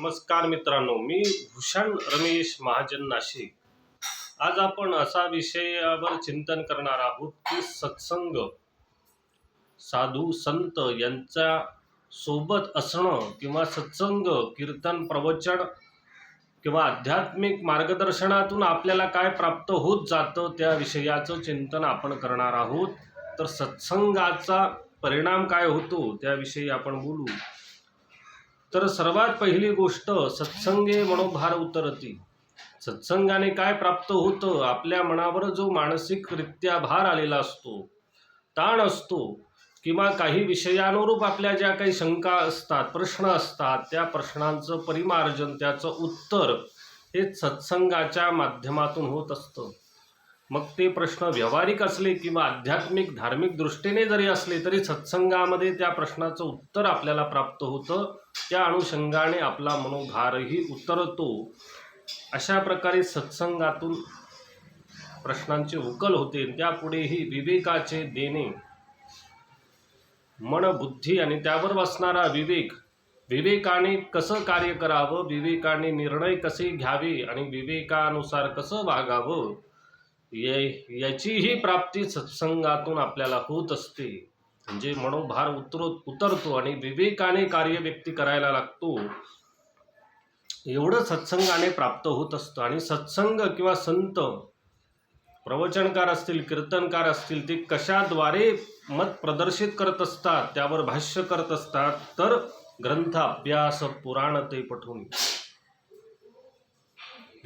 नमस्कार मित्रांनो मी भूषण रमेश महाजन नाशिक. आज आपण असा विषयावर चिंतन करणार आहोत की सत्संग साधू संत यांच्या सोबत असणं किंवा सत्संग कीर्तन प्रवचन किंवा आध्यात्मिक मार्गदर्शनातून आपल्याला काय प्राप्त होत जातं त्या विषयाचं चिंतन आपण करणार आहोत. तर सत्संगाचा परिणाम काय होतो त्याविषयी आपण बोलू. तर सर्वात पहिली गोष्ट सत्संगे मनोभार उतरती. सत्संगाने काय प्राप्त होतं? आपल्या मनावर जो मानसिकरित्या भार आलेला असतो ताण असतो किंवा काही विषयानुरूप आपल्या ज्या काही शंका असतात प्रश्न असतात त्या प्रश्नांचं परिमार्जन त्याचं उत्तर हे सत्संगाच्या माध्यमातून होत असतं. मग ते प्रश्न व्यावहारिक असले किंवा आध्यात्मिक धार्मिक दृष्टीने जरी असले तरी सत्संगामध्ये त्या प्रश्नाचं उत्तर आपल्याला प्राप्त होतं. त्या अनुषंगाने आपला मनोभारही उतरतो. अशा प्रकारे सत्संगातून प्रश्नांची उकल होते. त्यापुढेही विवेकाचे देणे मन बुद्धी आणि त्यावर बसणारा विवेक विवेकाने कसं कार्य करावं विवेकाने निर्णय कसे घ्यावे आणि विवेकानुसार कसं वागावं याचीही प्राप्ती सत्संगातून आपल्याला होत असते. म्हणजे मनोभार उतर उतरतो आणि विवेकाने कार्य व्यक्ती करायला लागतो. एवढं सत्संगाने प्राप्त होत असतं. आणि सत्संग किंवा संत प्रवचनकार असतील कीर्तनकार असतील ते कशाद्वारे मत प्रदर्शित करत असतात त्यावर भाष्य करत असतात तर ग्रंथ अभ्यास पुराण ते पठून.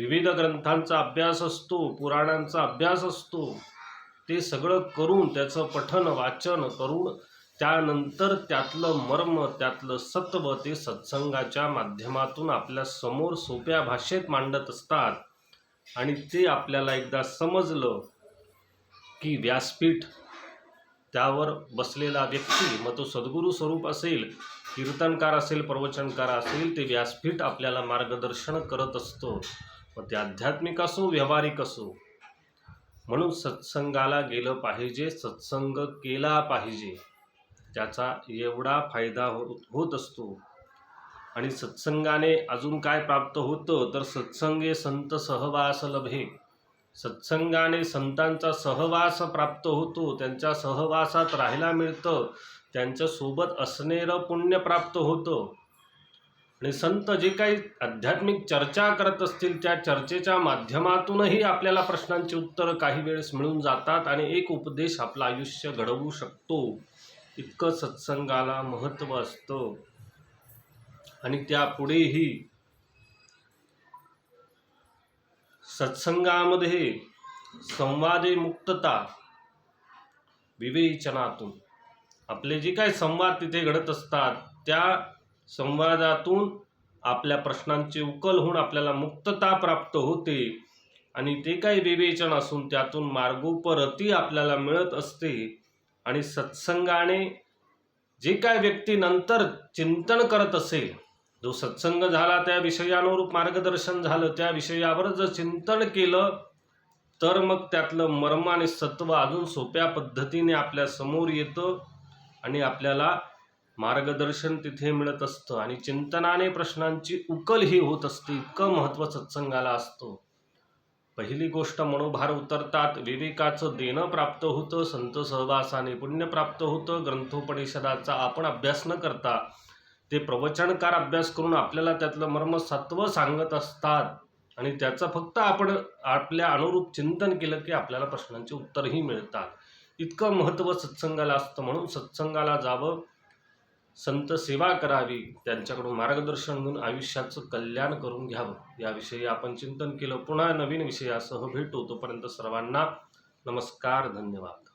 विविध ग्रंथांचा अभ्यास असतो पुराणांचा अभ्यास असतो. ते सगळं करून त्याचं पठन वाचन करून त्यानंतर त्यातलं मर्म त्यातलं सत्व ते सत्संगाच्या माध्यमातून आपल्यासमोर सोप्या भाषेत मांडत असतात. आणि ते आपल्याला एकदा समजलं की व्यासपीठ त्यावर बसलेला व्यक्ती मग तो सद्गुरू स्वरूप असेल कीर्तनकार असेल प्रवचनकार असेल ते व्यासपीठ आपल्याला मार्गदर्शन करत असतं. मग ते आध्यात्मिक असो व्यावहारिक असो म्हणून सत्संगाला गेलं पाहिजे सत्संग केला पाहिजे त्याचा एवढा फायदा हो होत असतो. आणि सत्संगाने अजून काय प्राप्त होतं? तर सत्संगे संत सहवास लभे. सत्संगाने संतांचा सहवास प्राप्त होतो त्यांच्या सहवासात राहायला मिळतं त्यांच्यासोबत असणेरं पुण्य प्राप्त होतं. आणि संत जे काही आध्यात्मिक चर्चा करत असतील त्या चर्चेच्या माध्यमातूनही आपल्याला प्रश्नांची उत्तरं काही वेळेस मिळून जातात आणि एक उपदेश आपलं आयुष्य घडवू शकतो. इतकं सत्संगाला महत्त्व असतं. आणि त्यापुढेही सत्संगामध्ये संवादे मुक्तता विवेचनातून. आपले जे काही संवाद तिथे घडत असतात त्या संवादातून आपल्या प्रश्नांची उकल होऊन आपल्याला मुक्तता प्राप्त होते. आणि ते काही विवेचन असून त्यातून मार्गोपरती आपल्याला मिळत असते. आणि सत्संगाने जे काय व्यक्ती नंतर चिंतन करत असेल जो सत्संग झाला त्या विषयानुरूप मार्गदर्शन झालं त्या विषयावर जर चिंतन केलं तर मग त्यातलं मर्म आणि सत्व अजून सोप्या पद्धतीने आपल्यासमोर येतं आणि आपल्याला मार्गदर्शन तिथे मिळत असतं आणि चिंतनाने प्रश्नांची उकल ही होत असते इतकं महत्त्व सत्संगाला असतं. पहिली गोष्ट मनोभार उतरतात विवेकाचं देणं प्राप्त होतं संत सहवासाने पुण्य प्राप्त होतं ग्रंथोपनिषदाचा आपण अभ्यास न करता ते प्रवचनकार अभ्यास करून आपल्याला त्यातलं मर्मसत्व सांगत असतात. आणि त्याचं फक्त आपण आपल्या अनुरूप चिंतन केलं की आपल्याला प्रश्नांची उत्तरही मिळतात. इतकं महत्त्व सत्संगाला असतं म्हणून सत्संगाला जावं संत सेवा करावी त्यांच्याकडून मार्गदर्शन घेऊन आयुष्याचं कल्याण करून घ्यावं. याविषयी आपण चिंतन केलं. पुन्हा नवीन विषयासह भेटू तोपर्यंत सर्वांना नमस्कार धन्यवाद.